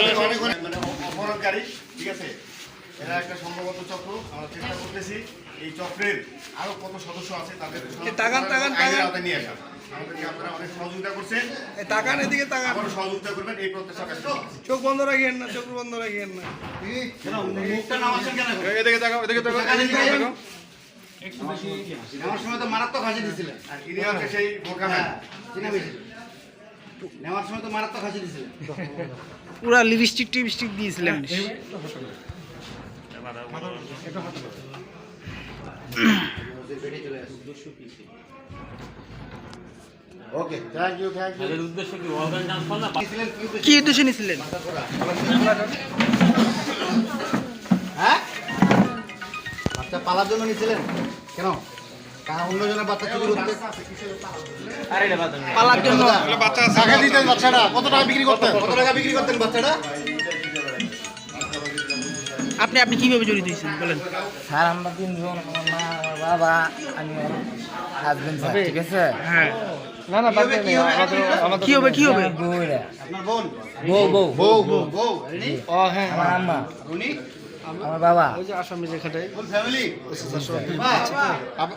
অনেক অনেক মানে ঠিক আছে? এরা একটা সম্ভবত চক্র আমরা চেষ্টা করতেছি এই চক্রের আরও কত সদস্য আছে তাদের তাকান, তাকান, আইনের আওতায় নিয়ে আসা। আমাদেরকে আপনারা অনেক সহযোগিতা করছেন। তাকান এদিকে তাকান। সহযোগিতা করবেন এই প্রত্যাশা। চোখ বন্ধ রাখিয়েন না চোখ বন্ধ রাখিয়েন না। মুখটা নামাচ্ছেন কেন? এদিকে তাকাও এদিকে তাকাও এদিকে তাকাও। নেওয়ার সময় তো মারাত্মক হাসি দিছিলেন আর ইনি হচ্ছে সেই। চিনা বেশি নেওয়ার সময় তো মারাত্মক হাসি দিছিলেন পুরা লিপস্টিক টিপস্টিক দিয়েছিলেন। ওকে থ্যাংক ইউ থ্যাংক কি উদ্দেশ্যে? নিয়েছিলেন হ্যাঁ? পালার জন্য নিয়েছিলেন কেন? পালার জন্য টাকা দিতেন বাচ্চাটা কত টাকা বিক্রি করতেন কত টাকা বিক্রি করতেন বাচ্চাটা আপনি আপনি কীভাবে জড়িত হয়েছেন? বলেন। স্যার আমরা তিনজন আমার মা আমার বাবা আমি হাজবেন্ড স্যার ঠিক আছে? হ্যাঁ। কি হবে কি হবে কি হবে কি হবে? বউরা আপনার বোন বউ বউ। বউ বউ। বউ ও হ্যাঁ। আমার আম্মা। উনি? আমার বাবা। ওই যে আসামি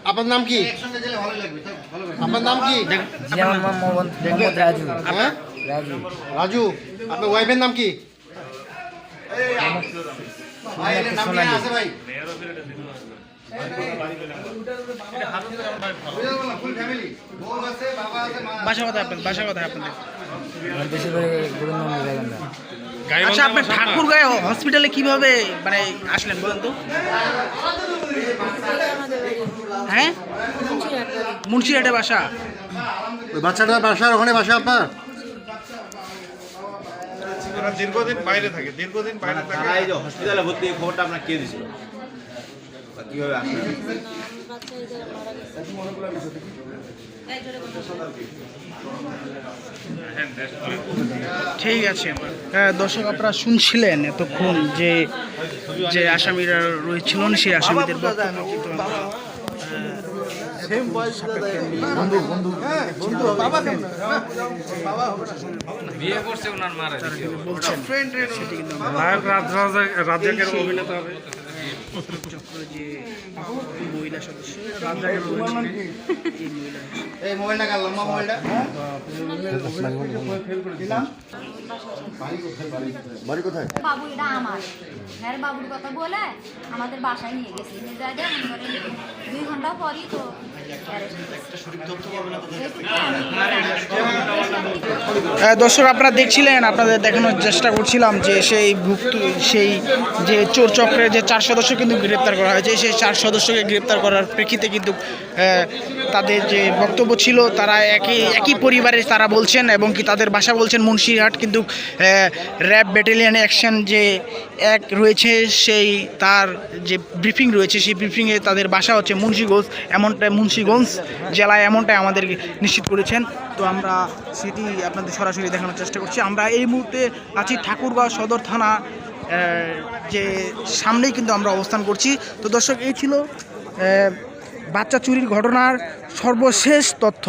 আপনার নাম কি? একসঙ্গে গেলে ভালো লাগবে তাই ভালো লাগবে। আপনার নাম কি? আমার নাম মোহাম্মদ মোহাম্মদ রাজু। হ্যাঁ? রাজু। রাজু আপনার ওয়াইফের নাম কি? ভাই কি আছে ভাই ফুল ফ্যামিলি বউ আছে বাবা আছে মা আছে। বাসা কথা আপনার? বাসা কথা আপনাদের? আমার আচ্ছা আপনার ঠাকুরগাঁও হসপিটালে কীভাবে মানে আসলেন বলেন তো? হ্যাঁ? মুন্সিরহাটে বাসা। ওই বাচ্চাটার বাসার ওখানে বাসা আপনার? ওরা দীর্ঘদিন বাইরে থাকে দীর্ঘদিন বাইরে থাকে। এই যে হসপিটালে ভর্তি এই খবরটা আপনার কে দিছিল? বা কীভাবে আসলেন? ঠিক আছে হ্যাঁ, দর্শক আপনারা শুনছিলেন এতক্ষণ যে যে আসামিরা রয়েছিলেন সেই আসামিদের বক্তব্য কিন্তু অভিনেতা হবে। চক্র যে মহিলা সদস্য মহিলা। এই মোবাইলটা কার লম্বা মোবাইলটা। বাড়ি কোথায়? বাবু এটা আমার। হ্যাঁ বাবুর কথা বলে আমাদের বাসায় নিয়ে গেছে। নিয়ে যায় মনে দুই ঘণ্টা পরই তো দর্শক, আপনারা দেখছিলেন, আপনাদের দেখানোর চেষ্টা করছিলাম যে সেই ভুক্ত সেই যে চোর চক্রের যে চার সদস্য কিন্তু গ্রেপ্তার করা হয়েছে, সেই চার সদস্যকে গ্রেপ্তার করার প্রেক্ষিতে কিন্তু তাদের যে বক্তব্য ছিল, তারা একই একই পরিবারের তারা বলছেন এবং কি তাদের বাসা বলছেন মুন্সিরহাট, কিন্তু র্যাব ব্যাটালিয়ান অ্যাকশন যে এক রয়েছে, সেই তার যে ব্রিফিং রয়েছে, সেই ব্রিফিংয়ে তাদের বাসা হচ্ছে মুন্সিগঞ্জ এমনটা মুন্সিগঞ্জ জেলায় এমনটাই আমাদের নিশ্চিত করেছেন। তো আমরা সেটি আপনাদের সরাসরি দেখানোর চেষ্টা করছি। আমরা এই মুহূর্তে আছি ঠাকুরগাঁও সদর থানা যে সামনেই কিন্তু আমরা অবস্থান করছি। তো দর্শক, এই ছিল বাচ্চা চুরির ঘটনার সর্বশেষ তথ্য।